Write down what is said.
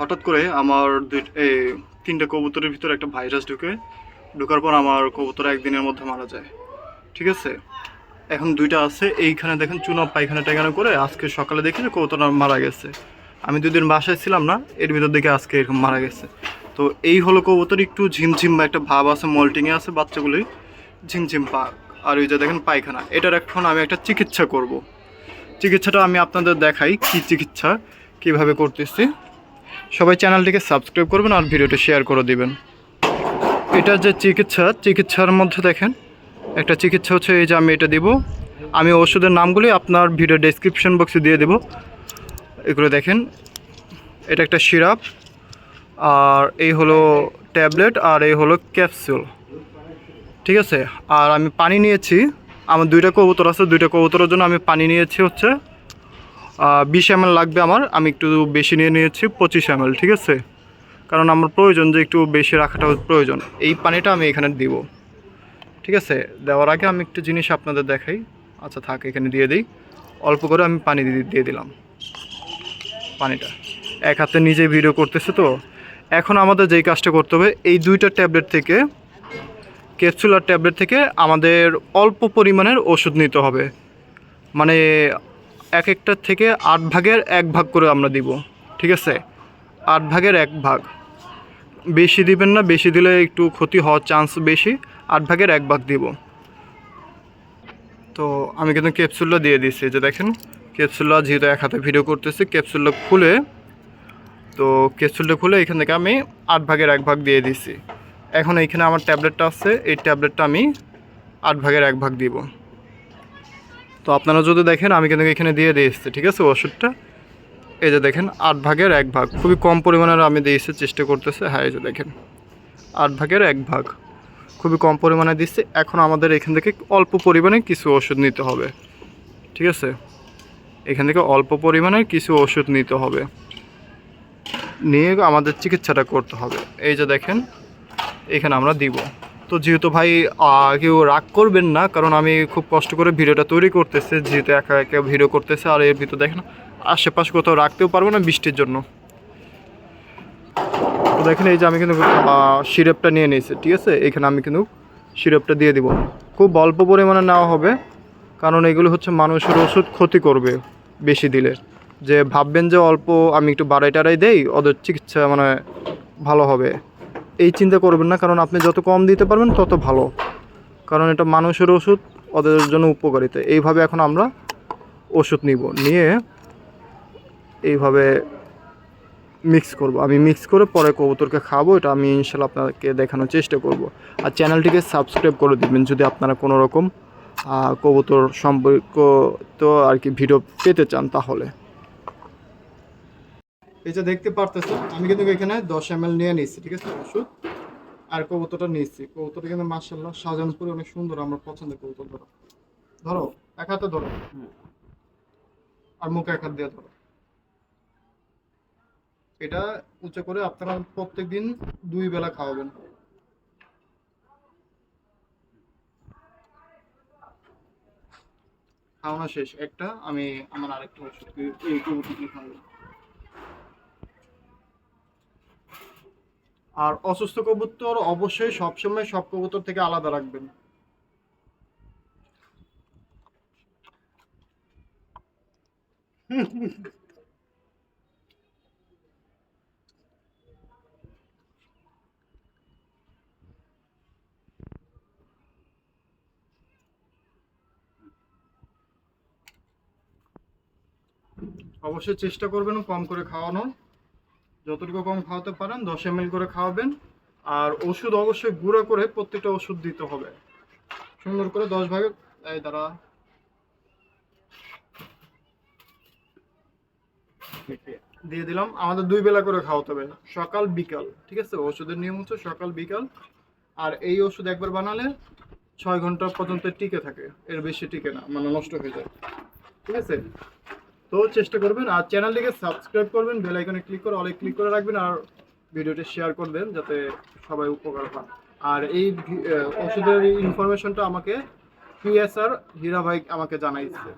হঠাৎ করে আমার দুই এই তিনটে কবুতরের ভিতরে একটা ভাইরাস ঢুকে, ঢোকার পর আমার কবুতর একদিনের মধ্যে মারা যায়। ঠিক আছে? এখন দুইটা আছে, এইখানে দেখেন চুনা পায়খানা টাইখানা করে আজকে সকালে দেখি যে কবুতর মারা গেছে। আমি দুদিন বাসায় ছিলাম না, এর ভিতর দেখে আজকে এরকম মারা গেছে। তো এই হলো কবুতর, একটু ঝিমঝিম বা একটা ভাব আছে মল্টিংয়ে আছে বাচ্চাগুলি ঝিমঝিম পাক। আর ওই যে দেখেন পায়খানা, এটার এখন আমি একটা চিকিৎসা করব। চিকিৎসাটা আমি আপনাদের দেখাই, কি চিকিৎসা, কীভাবে করতেছি। সবাই চ্যানেলটিকে সাবস্ক্রাইব করবেন আর ভিডিওটা শেয়ার করে দিবেন। এটা যে চিকিৎসা, চিকিৎসার মধ্যে দেখেন, একটা চিকিৎসা হচ্ছে এই যে আমি এটা দিব। আমি ওষুধের নামগুলি আপনার ভিডিও ডেসক্রিপশন বক্সে দিয়ে দেব। এগুলো দেখেন, এটা একটা সিরাপ, আর এই হলো ট্যাবলেট, আর এই হলো ক্যাপসুল। ঠিক আছে? আর আমি পানি নিয়েছি, আমার দুইটা কবুতর আছে, দুইটা কবুতরের জন্য আমি পানি নিয়েছি হচ্ছে বিশ এম লাগবে আমার। আমি একটু বেশি নিয়ে নিয়েছি, পঁচিশ এম ঠিক আছে? কারণ আমার প্রয়োজন যে একটু বেশি রাখাটা প্রয়োজন। এই পানিটা আমি এখানে দিব, ঠিক আছে? দেওয়ার আগে আমি একটু জিনিস আপনাদের দেখাই। আচ্ছা থাক, এখানে দিয়ে দিই। অল্প করে আমি পানি দিয়ে দিলাম পানিটা। এক হাতে নিজে ভিডিও করতেছে তো। এখন আমাদের যেই কাজটা করতে হবে, এই দুইটা ট্যাবলেট থেকে ক্যাপসুল আর ট্যাবলেট থেকে আমাদের অল্প পরিমাণের ওষুধ নিতে হবে। মানে এক একটার থেকে আট ভাগের এক ভাগ করে আমরা দিব, ঠিক আছে? আট ভাগের এক ভাগ। বেশি দিবেন না, বেশি দিলে একটু ক্ষতি হওয়ার চান্স বেশি, আট ভাগের এক ভাগ দিব। তো আমি কিন্তু ক্যাপসুলটা দিয়ে দিচ্ছি যে দেখেন ক্যাপসুলটা যেহেতু এক হাতে ভিডিও করতেছি ক্যাপসুলটা খুলে, তো ক্যাপসুলটা খুলে এখান থেকে আমি আট ভাগের এক ভাগ দিয়ে দিচ্ছি এখন এইখানে আমার ট্যাবলেটটা আছে, এই ট্যাবলেটটা আমি আট ভাগের এক ভাগ দিব। তো আপনারা যদি দেখেন, আমি কিন্তু এখানে দিয়ে দিয়েছি ঠিক আছে, ওষুধটা? এই যে দেখেন, আট ভাগের এক ভাগ। খুবই কম পরিমাণের আমি দিয়েছি চেষ্টা করতেছে। হ্যাঁ এই যে দেখেন, আট ভাগের এক ভাগ। খুবই কম পরিমাণে দিচ্ছে। এখন আমাদের এখান থেকে অল্প পরিমাণে কিছু ওষুধ নিতে হবে, ঠিক আছে? এখান থেকে অল্প পরিমাণে কিছু ওষুধ নিতে হবে। নিয়ে আমাদের চিকিৎসাটা করতে হবে। এই যে দেখেন, এখানে আমরা দিব। তো যেহেতু ভাই কেউ রাগ করবেন না, কারণ আমি খুব কষ্ট করে ভিডিওটা তৈরি করতেছে, যেহেতু একা একা ভিডিও করতেছে, আর এর ভিতর দেখেন, আশেপাশে কোথাও রাখতেও পারব না বৃষ্টির জন্য। তো দেখেন, এই যে আমি কিন্তু সিরাপটা নিয়ে নিয়েছি, ঠিক আছে? এখানে আমি কিন্তু সিরাপটা দিয়ে দিব। খুব অল্প পরিমাণে নেওয়া হবে, কারণ এগুলো হচ্ছে মানুষের ওষুধ ক্ষতি করবে বেশি দিলে। যে ভাববেন যে অল্প আমি একটু বাড়াই টাড়াই দেই, ওদের চিকিৎসা মানে ভালো হবে। এই চিন্তা করবেন না, কারণ আপনি যত কম দিতে পারবেন তত ভালো। কারণ এটা মানুষের ওষুধ, ওদের জন্য উপকারিতা এইভাবে এখন আমরা ওষুধ নিব, নিয়ে এইভাবে মিক্স করব। আমি মিক্স করে পরে কবুতরকে খাব, এটা আমি ইনশাল্লাহ আপনাকে দেখানোর চেষ্টা করব। আর চ্যানেলটিকে সাবস্ক্রাইব করে দিবেন, যদি আপনারা কোনো রকম কবুতর সম্পর্ক তো আর কি ভিডিও পেতে চান তাহলে। এই যে দেখতে পারতেছো আমি কিন্তু এখানে দশ এম নিয়ে নিচ্ছি ঠিক আছে? ওষুধ আর কবুতরটা নিচ্ছি কবুতরটা কিন্তু মার্শাল্লাহ শাহজাহানপুরে অনেক সুন্দর আমার পছন্দের কবুতর ধরো। ধরো এক হাতে ধরো। আর মুখে এক হাত দিয়ে ধরো। এটা উঁচু করে আপনারা প্রত্যেক দিন দুই বেলা খাওয়াবেন। খাওয়ানো শেষ। একটা আমি আমার আরেকটা ওষুধ এই কবুতরকে খাওয়াবো। আর অসুস্থ কবুতর অবশ্যই সবসময় সব কবুতর থেকে আলাদা রাখবেন। অবশ্যই চেষ্টা করবেন কম করে খাওয়ানোর। যতটুকু কম খাওয়াতে পারেন, দশ এম করে খাওয়াবেন। আর ওষুধ অবশ্যই গুঁড়ো করে প্রত্যেকটা ওষুধ দিতে হবে। সুন্দর করে দশ ভাগে, এই দ্বারা দিয়ে দিলাম। আমাদের দুই বেলা করে খাওয়াতে হবে, সকাল, বিকাল। ঠিক আছে? ওষুধের নিয়ম হচ্ছে সকাল, বিকাল। আর এই ওষুধ একবার বানালে ছয় ঘণ্টা পর্যন্ত টিকে থাকে। এর বেশি টিকে না মানে নষ্ট হয়ে যায়। ঠিক আছে? তো চেষ্টা করবেন আর চ্যানেলটিকে সাবস্ক্রাইব করবেন বেল আইকনে ক্লিক করে অলে ক্লিক করে রাখবেন আর ভিডিওটি শেয়ার করবেন যাতে সবাই উপকার পান। আর এই ওষুধের ইনফরমেশনটা আমাকে পিএসআর হীরা ভাই আমাকে জানাইছে।